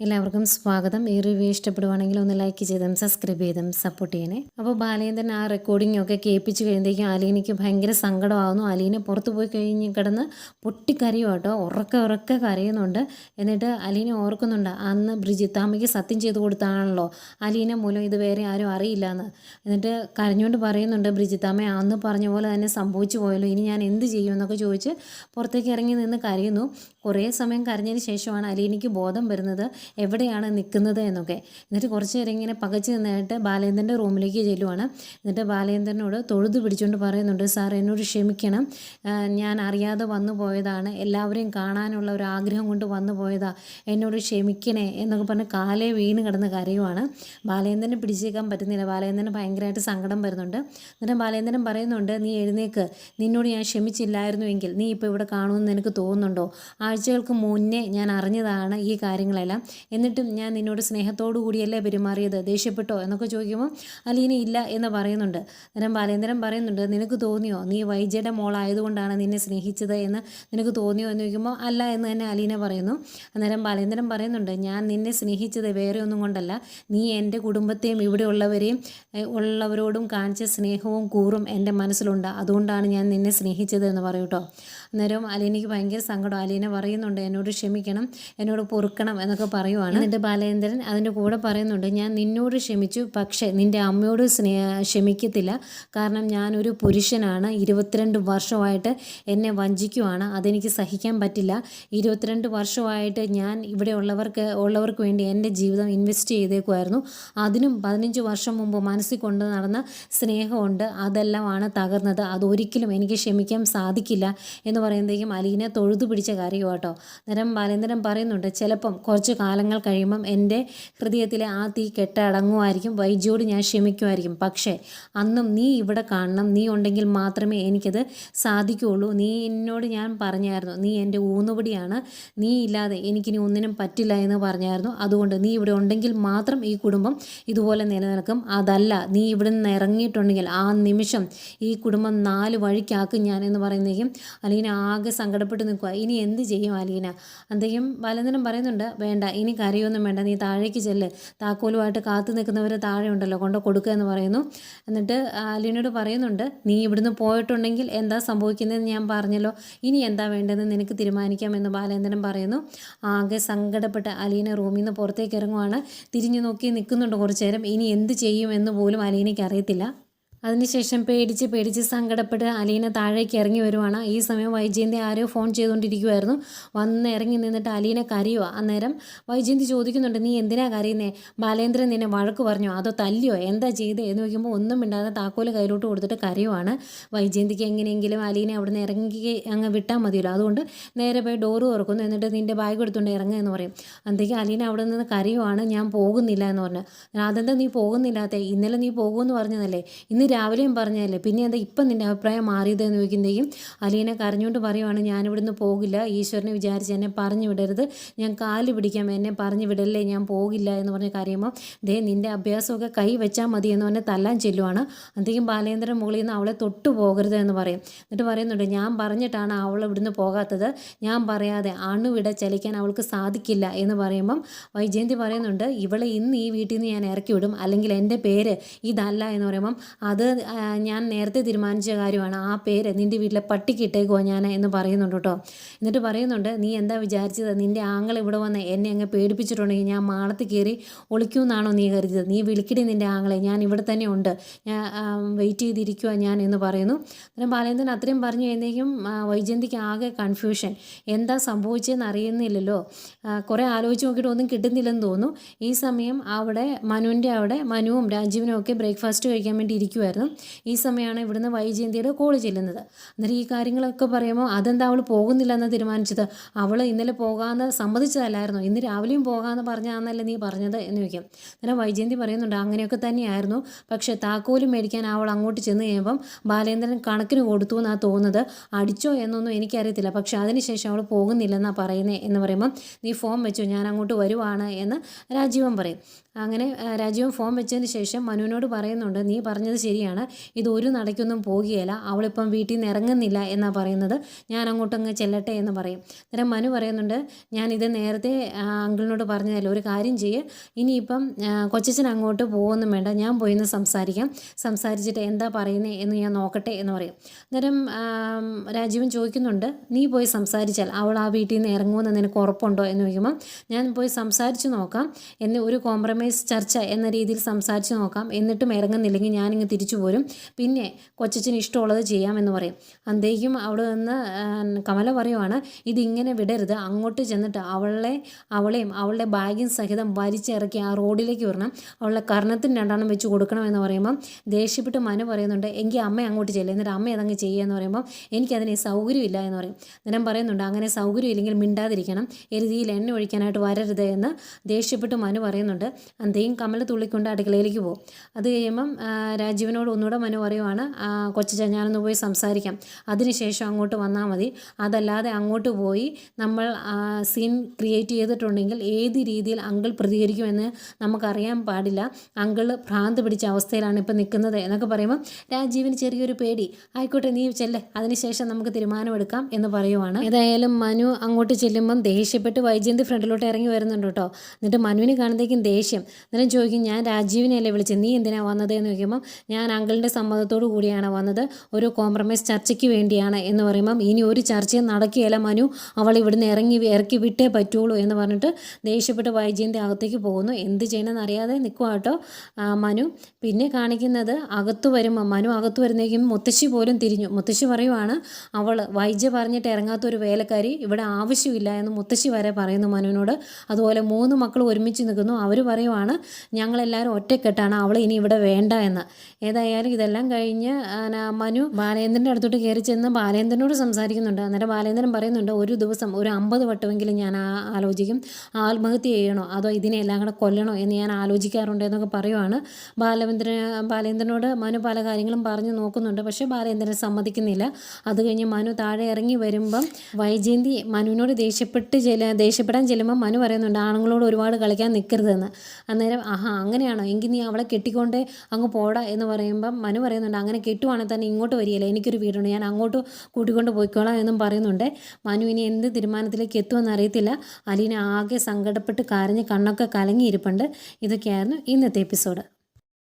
എല്ലാവർക്കും സ്വാഗതം. ഈ റിവ്യൂ ഇഷ്ടപ്പെടുവാണെങ്കിൽ ഒന്ന് ലൈക്ക് ചെയ്തും സബ്സ്ക്രൈബ് ചെയ്തും സപ്പോർട്ട് ചെയ്യണേ. അപ്പോൾ ബാലേന്ദ്രൻ ആ റെക്കോർഡിംഗ് ഒക്കെ കേൾപ്പിച്ച് കഴിയുമ്പോഴേക്കും അലീനയ്ക്ക് ഭയങ്കര സങ്കടമാകുന്നു അലീന പുറത്ത് പോയി കഴിഞ്ഞ് കിടന്ന് പൊട്ടിക്കരയും കേട്ടോ ഉറക്കെ ഉറക്കെ കരയുന്നുണ്ട്. എന്നിട്ട് അലീന ഓർക്കുന്നുണ്ട് അന്ന് ബ്രിജിത്താമ്മയ്ക്ക് സത്യം ചെയ്ത് കൊടുത്താണല്ലോ. അലീന മൂലം ഇത് വേറെ ആരും അറിയില്ല എന്ന് എന്നിട്ട് കരഞ്ഞുകൊണ്ട് പറയുന്നുണ്ട് ബ്രിജിത്താമ്മ അന്ന് പറഞ്ഞ പോലെ തന്നെ സംഭവിച്ചു പോയല്ലോ. ഇനി ഞാൻ എന്ത് ചെയ്യും? എന്നൊക്കെ ചോദിച്ച് പുറത്തേക്ക് ഇറങ്ങി നിന്ന് കരയുന്നു. കുറേ സമയം കരഞ്ഞതിന് ശേഷമാണ് അലീനയ്ക്ക് ബോധം വരുന്നത്. എവിടെയാണ് നിൽക്കുന്നത് എന്നൊക്കെ. എന്നിട്ട് കുറച്ച് നേരം ഇങ്ങനെ പകച്ചു നിന്നായിട്ട് ബാലേന്ദ്രന്റെ റൂമിലേക്ക് ചെല്ലുവാണ്. എന്നിട്ട് ബാലേന്ദ്രനോട് തൊഴുതു പിടിച്ചുകൊണ്ട് പറയുന്നുണ്ട് സാർ എന്നോട് ക്ഷമിക്കണം. ഞാൻ അറിയാതെ വന്നു പോയതാണ്. എല്ലാവരെയും കാണാനുള്ള ഒരു ആഗ്രഹം കൊണ്ട് വന്നു പോയതാ. എന്നോട് ക്ഷമിക്കണേ എന്നൊക്കെ പറഞ്ഞ് കാലേ വീണ് കിടന്ന് കരയുവാണ്. ബാലേന്ദ്രനെ പിടിച്ചേക്കാൻ പറ്റുന്നില്ല. ബാലേന്ദ്രന് ഭയങ്കരമായിട്ട് സങ്കടം വരുന്നുണ്ട്. എന്നിട്ട് ബാലേന്ദ്രൻ പറയുന്നുണ്ട് നീ എഴുന്നേക്ക്. നിന്നോട് ഞാൻ ക്ഷമിച്ചില്ലായിരുന്നുവെങ്കിൽ നീ ഇപ്പോൾ ഇവിടെ കാണുമെന്ന് എനിക്ക് തോന്നുന്നുണ്ടോ? ആഴ്ചകൾക്ക് മുന്നേ ഞാൻ അറിഞ്ഞതാണ് ഈ കാര്യങ്ങളെല്ലാം. എന്നിട്ടും ഞാൻ നിന്നോട് സ്നേഹത്തോടു കൂടിയല്ലേ പെരുമാറിയത്? ദേഷ്യപ്പെട്ടോ? എന്നൊക്കെ ചോദിക്കുമ്പോൾ അലീന ഇല്ല എന്ന് പറയുന്നുണ്ട്. അന്നേരം ബാലേന്ദ്രൻ പറയുന്നുണ്ട് നിനക്ക് തോന്നിയോ? നീ വൈജയുടെ മോളായതുകൊണ്ടാണ് നിന്നെ സ്നേഹിച്ചത് എന്ന് നിനക്ക് തോന്നിയോ? എന്ന് ചോദിക്കുമ്പോൾ അല്ല എന്ന് തന്നെ അലീന പറയുന്നു. അന്നേരം ബാലേന്ദ്രൻ പറയുന്നുണ്ട് ഞാൻ നിന്നെ സ്നേഹിച്ചത് വേറെ ഒന്നും കൊണ്ടല്ല. നീ എന്റെ കുടുംബത്തെയും ഇവിടെ ഉള്ളവരെയും ഉള്ളവരോടും കാണിച്ച സ്നേഹവും കൂറും എന്റെ മനസ്സിലുണ്ട്. അതുകൊണ്ടാണ് ഞാൻ നിന്നെ സ്നേഹിച്ചത് എന്ന് പറയും കേട്ടോ അന്നേരം അലീനയ്ക്ക് ഭയങ്കര സങ്കടം. അലീന പറയുന്നുണ്ട് എന്നോട് ക്ഷമിക്കണം എന്നോട് പൊറുക്കണം എന്നൊക്കെ പറയുവാണ്. എന്നിട്ട് ബാലേന്ദ്രൻ അതിന്റെ കൂടെ പറയുന്നുണ്ട് ഞാൻ നിന്നോട് ക്ഷമിച്ചു പക്ഷേ നിന്റെ അമ്മയോട് സ്നേഹ ക്ഷമിക്കത്തില്ല. കാരണം ഞാനൊരു പുരുഷനാണ് ഇരുപത്തിരണ്ട് വർഷമായിട്ട് എന്നെ വഞ്ചിക്കുവാണ് അതെനിക്ക് സഹിക്കാൻ പറ്റില്ല. ഇരുപത്തിരണ്ട് വർഷമായിട്ട് ഞാൻ ഇവിടെ ഉള്ളവർക്ക് ഉള്ളവർക്ക് വേണ്ടി എന്റെ ജീവിതം ഇൻവെസ്റ്റ് ചെയ്തേക്കുമായിരുന്നു അതിനും പതിനഞ്ച് വർഷം മുമ്പ് മനസ്സിൽ കൊണ്ട് നടന്ന സ്നേഹമുണ്ട് അതെല്ലാമാണ് തകർന്നത്. അതൊരിക്കലും എനിക്ക് ക്ഷമിക്കാൻ സാധിക്കില്ല. എന്ന് പറയുമ്പോഴേക്കും അലീനെ തൊഴുതു പിടിച്ച കാര്യം കേട്ടോ നേരം ബാലേന്ദ്രൻ പറയുന്നുണ്ട് ചിലപ്പം കുറച്ച് കാലങ്ങൾ കഴിയുമ്പം എന്റെ ഹൃദയത്തിലെ ആ തീ കെട്ടടങ്ങുമായിരിക്കും വൈജിയോട് ഞാൻ ക്ഷമിക്കുമായിരിക്കും. പക്ഷേ അന്നും നീ ഇവിടെ കാണണം നീ ഉണ്ടെങ്കിൽ മാത്രമേ എനിക്കത് സാധിക്കുകയുള്ളൂ. നീ എന്നോട് ഞാൻ പറഞ്ഞായിരുന്നു നീ എന്റെ ഊന്നുപടിയാണ് നീ ഇല്ലാതെ എനിക്കിനി ഒന്നിനും പറ്റില്ല എന്ന് പറഞ്ഞായിരുന്നു. അതുകൊണ്ട് നീ ഇവിടെ ഉണ്ടെങ്കിൽ മാത്രം ഈ കുടുംബം ഇതുപോലെ നിലനിൽക്കും. അതല്ല നീ ഇവിടെ നിന്ന് ഇറങ്ങിയിട്ടുണ്ടെങ്കിൽ ആ നിമിഷം ഈ കുടുംബം നാല് വഴിക്കാക്കും ഞാൻ എന്ന് പറയുന്നേക്കും അലീന ആകെ സങ്കടപ്പെട്ട് നിൽക്കുക ഇനി എന്ത് ചെയ്യും അലീന? എന്തെങ്കിലും ബാലചന്ദ്രൻ പറയുന്നുണ്ട് വേണ്ട ഇനി കരയൊന്നും വേണ്ട നീ താഴേക്ക് ചെല്ല്. താക്കോലുമായിട്ട് കാത്തു നിൽക്കുന്നവർ താഴെ ഉണ്ടല്ലോ കൊണ്ട് കൊടുക്കുക എന്ന് പറയുന്നു. എന്നിട്ട് അലിനോട് പറയുന്നുണ്ട് നീ ഇവിടുന്ന് പോയിട്ടുണ്ടെങ്കിൽ എന്താ സംഭവിക്കുന്നതെന്ന് ഞാൻ പറഞ്ഞല്ലോ. ഇനി എന്താ വേണ്ടതെന്ന് നിനക്ക് തീരുമാനിക്കാം എന്ന് ബാലേന്ദ്രൻ പറയുന്നു. ആകെ സങ്കടപ്പെട്ട് അലീന റൂമിൽ നിന്ന് പുറത്തേക്ക് ഇറങ്ങുവാണ്. തിരിഞ്ഞു നോക്കി നിൽക്കുന്നുണ്ട് കുറച്ചു നേരം. ഇനി എന്ത് ചെയ്യുമെന്ന് പോലും അലീനയ്ക്ക് അറിയത്തില്ല. അതിനുശേഷം പേടിച്ച് പേടിച്ച് സങ്കടപ്പെട്ട് അലീന താഴേക്ക് ഇറങ്ങി വരുവാണ്. ഈ സമയം വൈജയന്തി ആരോ ഫോൺ ചെയ്തുകൊണ്ടിരിക്കുമായിരുന്നു വന്ന് ഇറങ്ങി നിന്നിട്ട് അലീന കരയുക അന്നേരം വൈജയന്തി ചോദിക്കുന്നുണ്ട് നീ എന്തിനാ കരയുന്നേ? ബാലേന്ദ്രൻ നിന്നെ വഴക്ക് പറഞ്ഞോ? അതോ തല്ലിയോ? എന്താ ചെയ്തേ? എന്ന് വയ്ക്കുമ്പോൾ ഒന്നും മിണ്ടാതെ താക്കോൽ കയ്യിലോട്ട് കൊടുത്തിട്ട് കരയുവാണ് വൈജയന്തിക്ക്. എങ്ങനെയെങ്കിലും അലീനെ അവിടെ നിന്ന് ഇറങ്ങി അങ്ങ് വിട്ടാൽ മതിയല്ലോ. അതുകൊണ്ട് നേരെ പോയി ഡോറ് തുറക്കുന്നു. എന്നിട്ട് നിന്റെ ബാഗ് എടുത്തുകൊണ്ട് ഇറങ്ങുക എന്ന് പറയും. അന്തേക്ക് അലീന അവിടെ നിന്ന് കരയുവാണ്. ഞാൻ പോകുന്നില്ല എന്ന് പറഞ്ഞു. അതെന്താ നീ പോകുന്നില്ലാത്തേ? ഇന്നലെ നീ പോകുമെന്ന് പറഞ്ഞതല്ലേ? ഇന്ന് രാവിലെയും പറഞ്ഞതല്ലേ? പിന്നെ എന്താ ഇപ്പം നിന്റെ അഭിപ്രായം മാറിയത് എന്ന് ചോദിക്കുന്നതേക്കും അലീന കരഞ്ഞുകൊണ്ട് പറയുവാണ് ഞാനിവിടുന്ന് പോകില്ല. ഈശ്വരനെ വിചാരിച്ച് എന്നെ പറഞ്ഞു വിടരുത്. ഞാൻ കാൽ പിടിക്കാം. എന്നെ പറഞ്ഞു വിടല്ലേ? ഞാൻ പോകില്ല. എന്ന് പറഞ്ഞ കരയുമ്പോൾ ദേ നിന്റെ അഭ്യാസമൊക്കെ കൈ വെച്ചാൽ മതി എന്ന് പറഞ്ഞ് തല്ലാൻ ചെല്ലുവാണ്. അന്തേക്കും ബാലേന്ദ്രൻ മുകളിൽ നിന്ന് അവളെ തൊട്ടു പോകരുത് എന്ന് പറയും. എന്നിട്ട് പറയുന്നുണ്ട് ഞാൻ പറഞ്ഞിട്ടാണ് അവൾ ഇവിടുന്ന് പോകാത്തത്. ഞാൻ പറയാതെ അണുവിടെ ചലിക്കാൻ അവൾക്ക് സാധിക്കില്ല എന്ന് പറയുമ്പം വൈജയന്തി പറയുന്നുണ്ട് ഇവളെ ഇന്ന് ഈ വീട്ടിൽ നിന്ന് ഞാൻ ഇറക്കി വിടും. അല്ലെങ്കിൽ എന്റെ പേര് ഇതല്ല എന്ന് പറയുമ്പം അത് ആ, ഞാൻ നേരത്തെ തീരുമാനിച്ച കാര്യമാണ്. ആ പേര് നിന്റെ വീട്ടിലെ പട്ടിക്ക് ഇട്ടേക്കുവാ ഞാൻ എന്ന് പറയുന്നുണ്ട് കേട്ടോ. എന്നിട്ട് പറയുന്നുണ്ട് നീ എന്താ വിചാരിച്ചത്? നിന്റെ ആങ്ങൾ ഇവിടെ വന്ന് എന്നെ അങ്ങ് പേടിപ്പിച്ചിട്ടുണ്ടെങ്കിൽ ഞാൻ മാളത്തിൽ കയറി ഒളിക്കുമെന്നാണോ നീ കരുതിയത്? നീ വിളിക്കടി നിന്റെ ആങ്ങളെ ഞാൻ ഇവിടെ തന്നെ ഉണ്ട്. ഞാൻ വെയിറ്റ് ചെയ്തിരിക്കുക ഞാൻ എന്ന് പറയുന്നു. അന്നേരം ബാലേന്ദ്രൻ അത്രയും പറഞ്ഞു കഴിഞ്ഞേക്കും വൈജന്തിക്ക് ആകെ കൺഫ്യൂഷൻ. എന്താ സംഭവിച്ചതെന്ന് അറിയുന്നില്ലല്ലോ. കുറേ ആലോചിച്ച് നോക്കിയിട്ട് ഒന്നും കിട്ടുന്നില്ലെന്ന് തോന്നുന്നു. ഈ സമയം അവിടെ മനുവിന്റെ അവിടെ മനുവും രാജീവനും ഒക്കെ ബ്രേക്ക്ഫാസ്റ്റ് കഴിക്കാൻ വേണ്ടി ഇരിക്കുമായിരുന്നു ഈ സമയമാണ് ഇവിടുന്ന് വൈജയന്തിയുടെ കോൾ ചെല്ലുന്നത്. അന്നേരം ഈ കാര്യങ്ങളൊക്കെ പറയുമ്പോൾ അതെന്താ അവൾ പോകുന്നില്ല എന്ന് തീരുമാനിച്ചത്? അവൾ ഇന്നലെ പോകാമെന്ന് സമ്മതിച്ചതല്ലായിരുന്നു? ഇന്ന് രാവിലെയും പോകാമെന്ന് പറഞ്ഞാന്നല്ലേ നീ പറഞ്ഞത് എന്ന് ചോദിക്കും. അന്നേരം വൈജയന്തി പറയുന്നുണ്ട് അങ്ങനെയൊക്കെ തന്നെയായിരുന്നു. പക്ഷേ താക്കോലും മേടിക്കാൻ അവൾ അങ്ങോട്ട് ചെന്ന് കഴിയുമ്പം ബാലേന്ദ്രൻ കണക്കിന് കൊടുത്തു എന്നാണ് തോന്നുന്നത്. അടിച്ചോ എന്നൊന്നും എനിക്കറിയത്തില്ല. പക്ഷേ അതിനുശേഷം അവൾ പോകുന്നില്ലെന്നാണ് പറയുന്നത് എന്ന് പറയുമ്പം നീ ഫോം വെച്ചോ ഞാൻ അങ്ങോട്ട് വരുവാണ് എന്ന് രാജീവൻ പറയും. അങ്ങനെ രാജീവൻ ഫോൺ വെച്ചതിന് ശേഷം മനുവിനോട് പറയുന്നുണ്ട് നീ പറഞ്ഞത് ശരിയാണ്. ഇത് ഒരു നടയ്ക്കൊന്നും പോകുകയില്ല. അവളിപ്പം വീട്ടിൽ നിന്ന് ഇറങ്ങുന്നില്ല എന്നാണ് പറയുന്നത്. ഞാൻ അങ്ങോട്ട് അങ്ങ് ചെല്ലട്ടെ എന്ന് പറയും. അന്നേരം മനു പറയുന്നുണ്ട് ഞാൻ ഇത് നേരത്തെ അങ്കിളിനോട് പറഞ്ഞതല്ലോ. ഒരു കാര്യം ചെയ്യ്. ഇനിയിപ്പം കൊച്ചച്ഛൻ അങ്ങോട്ട് പോകുമെന്നും വേണ്ട. ഞാൻ പോയി ഒന്ന് സംസാരിക്കാം. സംസാരിച്ചിട്ട് എന്താ പറയുന്നത് എന്ന് ഞാൻ നോക്കട്ടെ എന്ന് പറയും. അന്നേരം രാജീവൻ ചോദിക്കുന്നുണ്ട് നീ പോയി സംസാരിച്ചാൽ അവൾ ആ വീട്ടിൽ നിന്ന് ഇറങ്ങുമെന്ന് നിനക്ക് ഉറപ്പുണ്ടോ? എന്ന് ചോദിക്കുമ്പം ഞാൻ പോയി സംസാരിച്ച് നോക്കാം. എന്ന് ഒരു കോംപ്രമൈസ് ചർച്ച എന്ന രീതിയിൽ സംസാരിച്ച് നോക്കാം. എന്നിട്ടും ഇറങ്ങുന്നില്ലെങ്കിൽ ഞാനിങ്ങ് തിരിച്ചു പോരും. പിന്നെ കൊച്ചച്ഛന് ഇഷ്ടമുള്ളത് ചെയ്യാമെന്ന് പറയും. അന്തേക്കും അവിടെ നിന്ന് കമല പറയുവാണ് ഇതിങ്ങനെ വിടരുത്. അങ്ങോട്ട് ചെന്നിട്ട് അവളെ അവളെയും അവളുടെ ബാഗും സഹിതം വലിച്ചിറക്കി ആ റോഡിലേക്ക് വരണം. അവളുടെ കർണത്തിന് രണ്ടെണ്ണം വെച്ച് കൊടുക്കണമെന്ന് പറയുമ്പം ദേഷ്യപ്പെട്ട് മനു പറയുന്നുണ്ട് എങ്കിൽ അമ്മ അങ്ങോട്ട് ചെല്ലുക എന്നിട്ട് അമ്മ അതങ്ങ് ചെയ്യുക എന്ന് പറയുമ്പം എനിക്കതിന് സൗകര്യമില്ല എന്ന് പറയും. അന്നേരം പറയുന്നുണ്ട് അങ്ങനെ സൗകര്യം ഇല്ലെങ്കിൽ മിണ്ടാതിരിക്കണം. എരുതിയിൽ എണ്ണ ഒഴിക്കാനായിട്ട് വരരുത് എന്ന് ദേഷ്യപ്പെട്ട് മനു പറയുന്നുണ്ട്. അന്തേയും കമൽ തുള്ളിക്കൊണ്ട് അടുക്കളയിലേക്ക് പോകും. അത് കഴിയുമ്പം രാജീവനോട് ഒന്നുകൂടെ മനു പറയുവാണ് "ആ, കൊച്ചച്ച ഞാനൊന്ന് പോയി സംസാരിക്കാം. അതിനുശേഷം അങ്ങോട്ട് വന്നാൽ മതി. അതല്ലാതെ അങ്ങോട്ട് പോയി നമ്മൾ സീൻ ക്രിയേറ്റ് ചെയ്തിട്ടുണ്ടെങ്കിൽ ഏത് രീതിയിൽ അങ്കിൾ പ്രതികരിക്കുമെന്ന് നമുക്കറിയാൻ പാടില്ല. അങ്കിൾ ഭ്രാന്ത് പിടിച്ച അവസ്ഥയിലാണ് ഇപ്പം നിൽക്കുന്നത് എന്നൊക്കെ പറയുമ്പോൾ രാജീവിന് ചെറിയൊരു പേടി. ആയിക്കോട്ടെ നീ ചെല്ലേ. അതിനുശേഷം നമുക്ക് തീരുമാനമെടുക്കാം എന്ന് പറയുവാണ്. ഏതായാലും മനു അങ്ങോട്ട് ചെല്ലുമ്പം ദേഷ്യപ്പെട്ട് വൈജയന്തി ഫ്രണ്ടിലോട്ട് ഇറങ്ങി വരുന്നുണ്ട് കേട്ടോ. എന്നിട്ട് മനുവിന് കാണുന്നതേക്കും ദേഷ്യം. എന്നിട്ട് ചോദിക്കും ഞാൻ രാജീവിനെയല്ലേ വിളിച്ചത്? നീ എന്തിനാണ് വന്നത്? എന്ന് ചോദിക്കുമ്പം ഞാൻ അങ്കിളിന്റെ സമ്മതത്തോടു കൂടിയാണ് വന്നത്. ഒരു കോംപ്രമൈസ് ചർച്ചയ്ക്ക് വേണ്ടിയാണ്. എന്ന് പറയുമ്പം ഇനി ഒരു ചർച്ചയും നടക്കുകയില്ല മനു. അവൾ ഇവിടുന്ന് ഇറങ്ങി ഇറക്കി വിട്ടേ പറ്റുള്ളൂ. എന്ന് പറഞ്ഞിട്ട് ദേഷ്യപ്പെട്ട് വൈജയന്റെ അകത്തേക്ക് പോകുന്നു. എന്ത് ചെയ്യണമെന്ന് അറിയാതെ നിൽക്കുക കേട്ടോ മനു. പിന്നെ കാണിക്കുന്നത് അകത്ത് വരുമ്പോൾ മനു അകത്ത് വരുന്നേക്കും മുത്തശ്ശി പോലും തിരിഞ്ഞു. മുത്തശ്ശി പറയുവാണ് അവൾ വൈദ്യ പറഞ്ഞിട്ട് ഇറങ്ങാത്ത ഒരു വേലക്കാരി ഇവിടെ ആവശ്യമില്ല എന്ന് മുത്തശ്ശി വരെ പറയുന്നു മനുവിനോട്. അതുപോലെ മൂന്ന് മക്കൾ ഒരുമിച്ച് നിൽക്കുന്നു. അവർ പറയുവാണ് ഞങ്ങളെല്ലാവരും ഒറ്റക്കെട്ടാണ് അവൾ ഇനി ഇവിടെ വേണ്ട എന്ന്. ഏതായാലും ഇതെല്ലാം കഴിഞ്ഞ് മനു ബാലേന്ദ്രന്റെ അടുത്തോട്ട് കയറി ചെന്ന് ബാലേന്ദ്രനോട് സംസാരിക്കുന്നുണ്ട്. അന്നേരം ബാലേന്ദ്രൻ പറയുന്നുണ്ട് ഒരു ദിവസം ഒരു അമ്പത് വട്ടമെങ്കിലും ഞാൻ ആലോചിക്കും. ആത്മഹത്യ ചെയ്യണോ? അതോ ഇതിനെല്ലാം കൂടെ കൊല്ലണോ എന്ന് ഞാൻ ആലോചിക്കാറുണ്ട് എന്നൊക്കെ പറയുവാണ്. ബാലചന്ദ്രൻ ബാലേന്ദ്രനോട് മനു പല കാര്യങ്ങളും പറഞ്ഞു നോക്കുന്നുണ്ട്. പക്ഷേ ബാലേന്ദ്രൻ സമ്മതിക്കുന്നില്ല. അത് കഴിഞ്ഞ് മനു താഴെ ഇറങ്ങി വരുമ്പം വൈജയന്തി മനുവിനോട് ദേഷ്യപ്പെട്ട് ചെല്ല ദേഷ്യപ്പെടാൻ ചെല്ലുമ്പോൾ മനു പറയുന്നുണ്ട് ആണുങ്ങളോട് ഒരുപാട് കളിക്കാൻ നിൽക്കരുതെന്ന് അന്നേരം ആഹാ അങ്ങനെയാണോ? എങ്കിൽ നീ അവളെ കെട്ടിക്കൊണ്ട് അങ്ങ് പോടാ എന്ന് പറയുമ്പം മനു പറയുന്നുണ്ട് അങ്ങനെ കെട്ടുവാണെങ്കിൽ തന്നെ ഇങ്ങോട്ട് വരികയില്ല? എനിക്കൊരു വീടുണ്ട് ഞാൻ അങ്ങോട്ട് കൂട്ടിക്കൊണ്ട് പോയിക്കോളാം എന്നും പറയുന്നുണ്ട്. മനു ഇനി എന്ത് തീരുമാനത്തിലേക്ക് എത്തുമെന്ന് അറിയത്തില്ല. അലീന ആകെ സങ്കടപ്പെട്ട് കരഞ്ഞ് കണ്ണൊക്കെ കലങ്ങിയിരിപ്പുണ്ട്. ഇതൊക്കെയായിരുന്നു ഇന്നത്തെ എപ്പിസോഡ്.